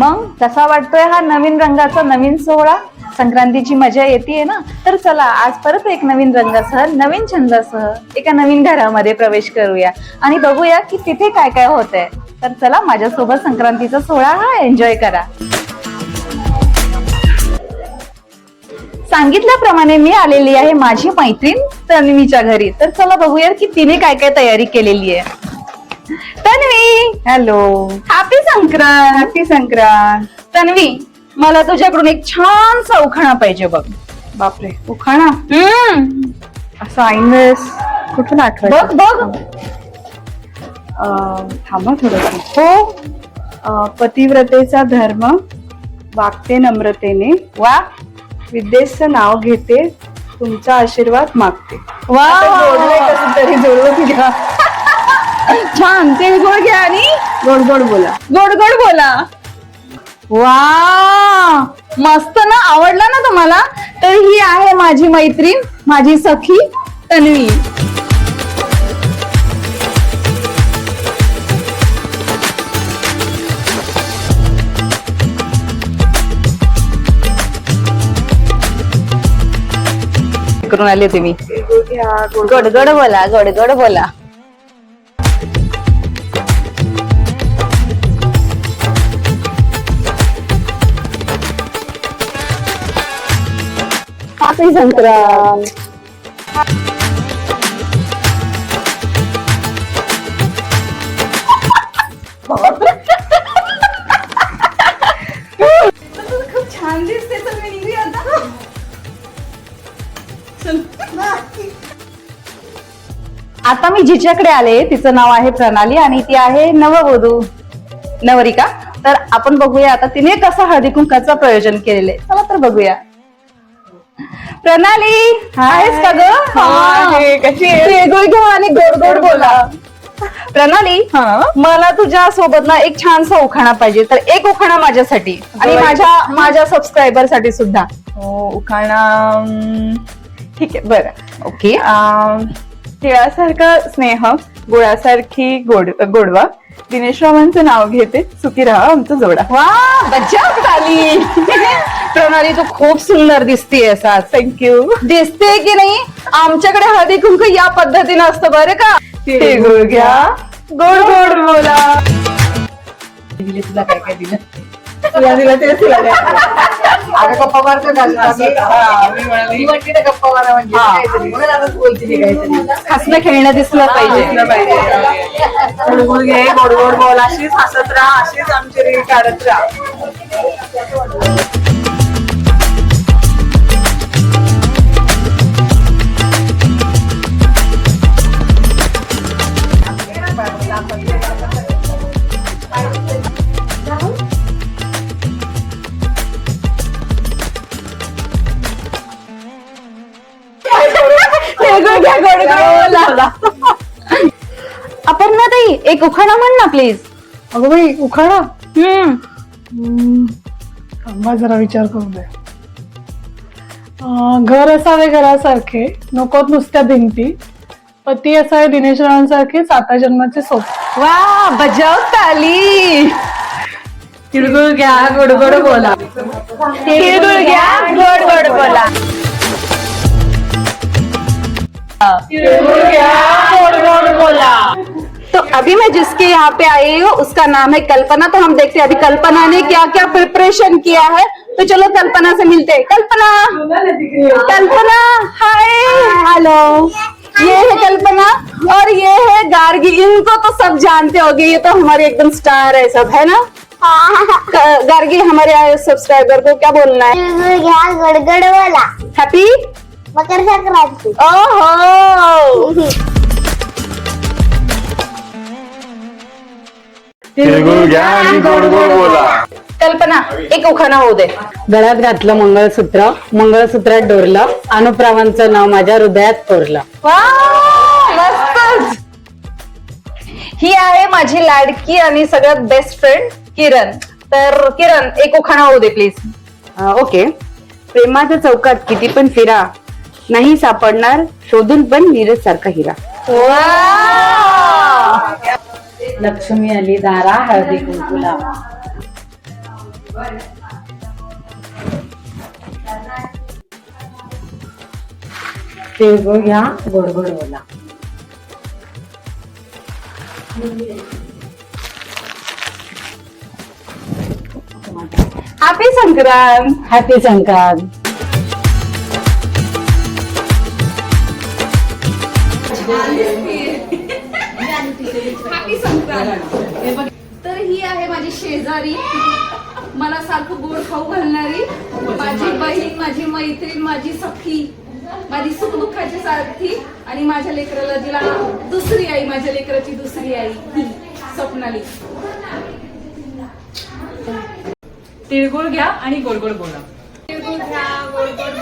मग कसा वाटतोय हा नवीन रंगाचा नवीन सोहळा. संक्रांतीची मजा येते ना? तर चला आज परत एक नवीन रंगासह नवीन छंदासह एका नवीन घरामध्ये प्रवेश करूया. आणि बघूया की तिथे काय काय होत आहे तर चला माझ्यासोबत संक्रांतीचा सोहळा हा एन्जॉय करा. सांगितल्याप्रमाणे मी आलेली आहे माझी मैत्रीण तन्वीच्या घरी. तर चला बघूया की तिने काय काय तयारी केलेली आहे. Tanvi! Hello Sankrant happy Sankrant? Tanvi मला तुझ्याकडून एक छान उखाणा पाहिजे बघ. बापरे उखाणा? हम्म. असं ऐन वेळेस कुठून बघ आठवत बघ थांबा थोडस. हो. अं, पतिव्रतेचा धर्म वागते नम्रतेने. वा. विद्येचं नाव घेते तुमचा आशीर्वाद मागते. वा. आता जोडलंय कसं तरी जोडवून घ्या. छान. ते गोड घ्या आणि गोड गोड बोला. गोड गोड बोला. वा. मस्त ना आवडला ना तुम्हाला? तर ही आहे माझी मैत्रीण माझी सखी तन्वी. करून आले तुम्ही. घ्या गोड गोड गोड बोला गोड गोड बोला. हॅपी संक्रांत खूप छान दिसते तर मी निघूया आता आता मी जिच्याकडे आले तिचं नाव आहे प्रणाली आणि ती आहे नववधू नवरिका. तर आपण बघूया आता तिने कसं हळदी कुंकाचं प्रयोजन केलेलं आहे. चला तर बघूया. प्रणाली आहेस का ग? कशी आणि गोड गोड बोला. प्रणाली हा? मला तुझ्या सोबत ना एक छानसा उखाणा पाहिजे. तर एक उखाणा माझ्यासाठी आणि. माझ्या माझ्या सबस्क्रायबरसाठी सुद्धा. हो उखाणा ठीक आहे बरं. ओके. तिळासारखा स्नेह गुळासारखी गोड गोडवा. दिनेश रावांचं नाव घेते सुखी राहा आमचा जोडा. वा गजब झाली प्रणाली तू खूप सुंदर दिसते असा थँक्यू दिसते की नाही? आमच्याकडे हळदी कुंकू या पद्धतीनं असतं बरं का? तिळगुळ घ्या. गोड गोड बोला. दिले तुला काय काय दिलं? तुला दिलं ते तुला गप्पा मारतो का? हा, मी म्हणाली. मी म्हणते ना गप्पा मारा म्हणजे. काहीतरी. म्हणून आता बोलते ती काहीतरी. हसणं खेळणं दिसलं पाहिजे. पाहिजे. गोड गोड घे गोड गोड बोल. अशीच हसत राहा अशीच आमची रील काढत राहा. अपर्णा ताई एक उखाणा म्हण ना प्लीज अगं बाई उखाणा? हम्म. हम्म, थांबा जरा विचार करू दे अं, घर असावे घरासारखे नकोत नुसत्या भिंती. पती असावे दिनेश रावांसारखे साता जन्माचे सोप. वा बजाव ताली तिळगुळ घ्या गोड गोड बोला. तिळगुळ घ्या गोड गोड बोला. अभी मैं जिसके यहाँ पे आई हूँ उसका नाम है कल्पना। तो हम देखते हैं अभी कल्पना ने क्या क्या प्रिपरेशन किया है। तो चलो कल्पना से मिलते हैं। कल्पना! कल्पना! हाय हेलो ये है कल्पना और ये है गार्गी। इनको तो सब जानते होंगे। ये तो हमारे एकदम स्टार है सब है ना? गार्गी हमारे आए सब्सक्राइबर को क्या बोलना है? गडगड बोला हैप्पी मकर संक्रांती। ओहो! तिळगुळ घ्या आणि गोड गोड बोला. कल्पना एक उखाणा होऊ दे. गळ्यात घातलं मंगळसूत्र मंगळसूत्रात डोरलं अनुप्रावांचं नाव माझ्या हृदयात कोरलं. मस्तच. ही आहे माझी लाडकी आणि सगळ्यात बेस्ट फ्रेंड किरण. तर किरण एक उखाणा होऊ दे प्लीज अं, ओके. प्रेमाच्या चौकात किती पण फिरा नाही सापडणार शोधून पण नीरज सारखा हिरा लक्ष्मी आली दारा हळदी कुंकू लावा तिळगुळ घ्या गोड गोड बोला happy Sankrant happy Sankrant happy Sankrant. तर ही आहे माझी शेजारी. मला सारखं गोड खाऊ घालणारी. माझी बहीण माझी मैत्रीण माझी सखी माझी सुखदुःखाची सारथी आणि माझ्या लेकराला जिला दुसरी आई माझ्या लेकराची दुसरी आई ही स्वप्नाली. तिळगुळ घ्या आणि गोड गोड बोला. तिळगुळ घ्या गोड गोड